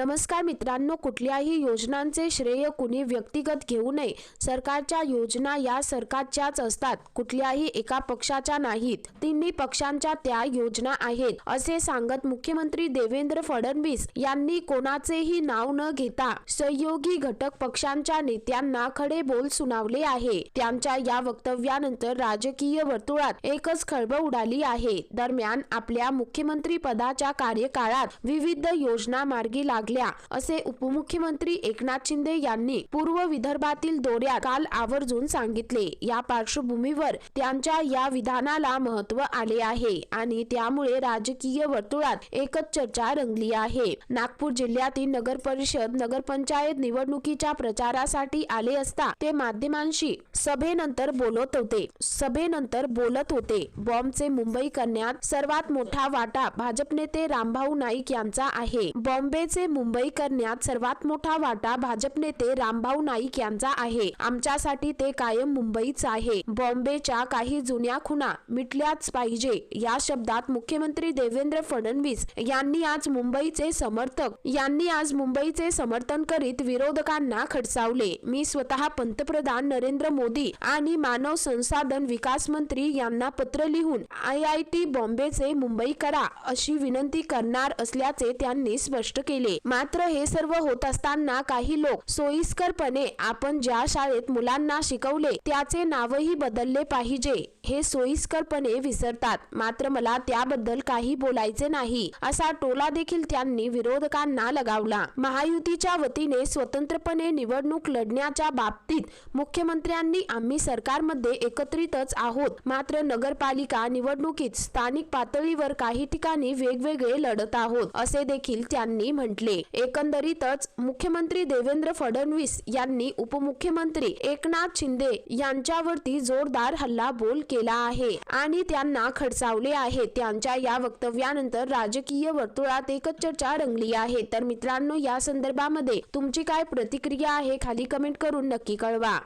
नमस्कार मित्रांनो कुठल्याही योजनांचे श्रेय कुणी व्यक्तिगत घेऊ नये. सरकारच्या योजना या सरकारच्याच असतात. कुठल्याही एका पक्षाच्या नाहीत. तिन्ही पक्षांच्या त्या योजना आहेत असे सांगत मुख्यमंत्री देवेंद्र फडणवीस यांनी कोणाचेही नाव न घेता सहयोगी घटक पक्षांच्या नेत्यांना खडे बोल सुनावले आहे. त्यांच्या या वक्तव्यानंतर राजकीय वर्तुळात एकच खळबळ उडाली आहे. दरम्यान आपल्या मुख्यमंत्री पदाच्या कार्यकाळात विविध योजना मार्गी लागल्या. लागल्या असे उपमुख्यमंत्री एकनाथ शिंदे यांनी पूर्व विदर्भातील दौऱ्यात काल आवर्जून सांगितले. या पार्श्वभूमीवर त्यांच्या या विधानाला महत्त्व आले आहे आणि त्यामुळे राजकीय वर्तुळात एकच चर्चा रंगली आहे. नागपूर जिल्ह्यातील नगर परिषद नगरपंचायत निवडणुकीच्या प्रचारासाठी आले असता ते माध्यमांशी सभेनंतर बोलत होते. सभेनंतर बोलत होते. बॉम्बचे मुंबई करण्यात सर्वात मोठा वाटा भाजप नेते रामभाऊ नाईक यांचा आहे. बॉम्बेचे मुंबई करण्यात सर्वात मोठा वाटा भाजप नेते रामभाऊ नाईक यांचा आहे. आमच्यासाठी ते कायम मुंबईच आहे. बॉम्बेच्या काही जुन्या खुणा मिटल्याच पाहिजे या शब्दात मुख्यमंत्री देवेंद्र फडणवीस यांनी आज मुंबईचे समर्थक यांनी आज मुंबईचे समर्थन करीत विरोधकांना खडसावले. मी स्वतः पंतप्रधान नरेंद्र मोदी आणि मानव संसाधन विकास मंत्री यांना पत्र लिहून आय आय टी बॉम्बेचे मुंबई करा अशी विनंती करणार असल्याचे त्यांनी स्पष्ट केले. मात्र हे सर्व होत असताना काही लोक सोयीस्करपणे आपण ज्या शाळेत मुलांना शिकवले त्याचे नावही बदलले पाहिजे हे सोयीस्करपणे विसरतात. मात्र मला त्याबद्दल काही बोलायचे नाही असा टोला देखील त्यांनी विरोधकांना लगावला. महायुतीच्या वतीने स्वतंत्रपणे निवडणूक लढण्याच्या बाबतीत मुख्यमंत्र्यांनी आम्ही सरकारमध्ये एकत्रितच आहोत. मात्र नगरपालिका निवडणुकीत स्थानिक पातळीवर काही ठिकाणी वेगवेगळे लढत आहोत असे देखील त्यांनी म्हटले. एकंदरीतच मुख्यमंत्री देवेंद्र फडणवीस यांनी उपमुख्यमंत्री एकनाथ शिंदे यांच्यावरती जोरदार हल्ला बोल केला आहे आणि त्यांना खडसावले आहे त्यांच्या या वक्तव्यानंतर राजकीय वर्तुळात एकच चर्चा रंगली आहे. तर मित्रांनो या संदर्भामध्ये तुमची काय प्रतिक्रिया आहे? खाली कमेंट करून नक्की कळवा.